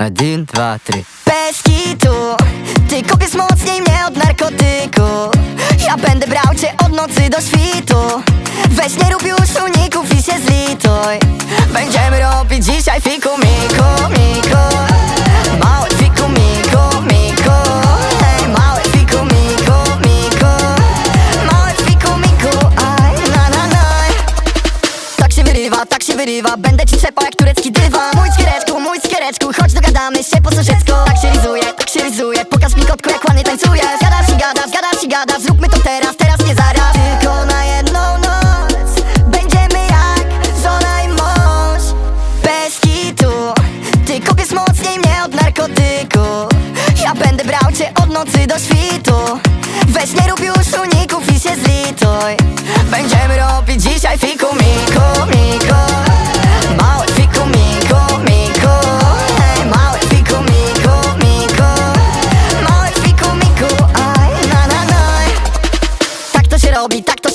Один, два, три Bez kitu Ty kopiesz mocniej mnie od narkotyku Ja będę brał cię od nocy do świtu Weź nie rób już uników i się zlituj Będziemy robić dzisiaj fiku miku się wyrywa. Będę ci trzepał jak turecki dywan. Mój skiereczku, mój skiereczku Chodź dogadamy się po sąsiedzku Tak się rizuje, tak się rizuje Pokaż mi kotku jak ładnie tańcujesz Gadasz i gadasz, gadasz i gadasz Zróbmy to teraz, teraz nie zaraz. Tylko na jedną noc Będziemy jak żona i mąż. Bez kitu Ty kopiesz mocniej mnie od narkotyku. Ja będę brał cię od nocy do świtu. Weź nie rób już uników i się zlituj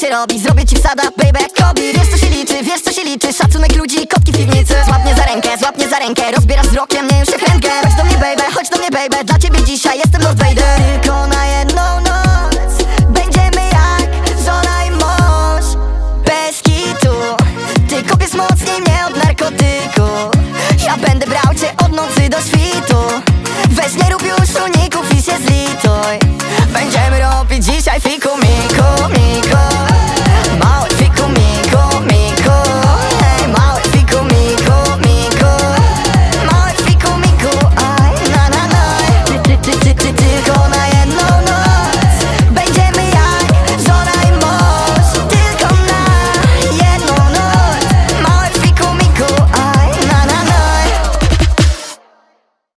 się robi? Zrobię ci wsada, baby, jak Kobe Wiesz co się liczy, wiesz co się liczy. Szacunek ludzi, kotki w piwnicy. Złap mnie za rękę, złap mnie za rękę. Rozbierasz wzrokiem, nie już się kręgę Chodź do mnie baby, chodź do mnie baby. Dla ciebie dzisiaj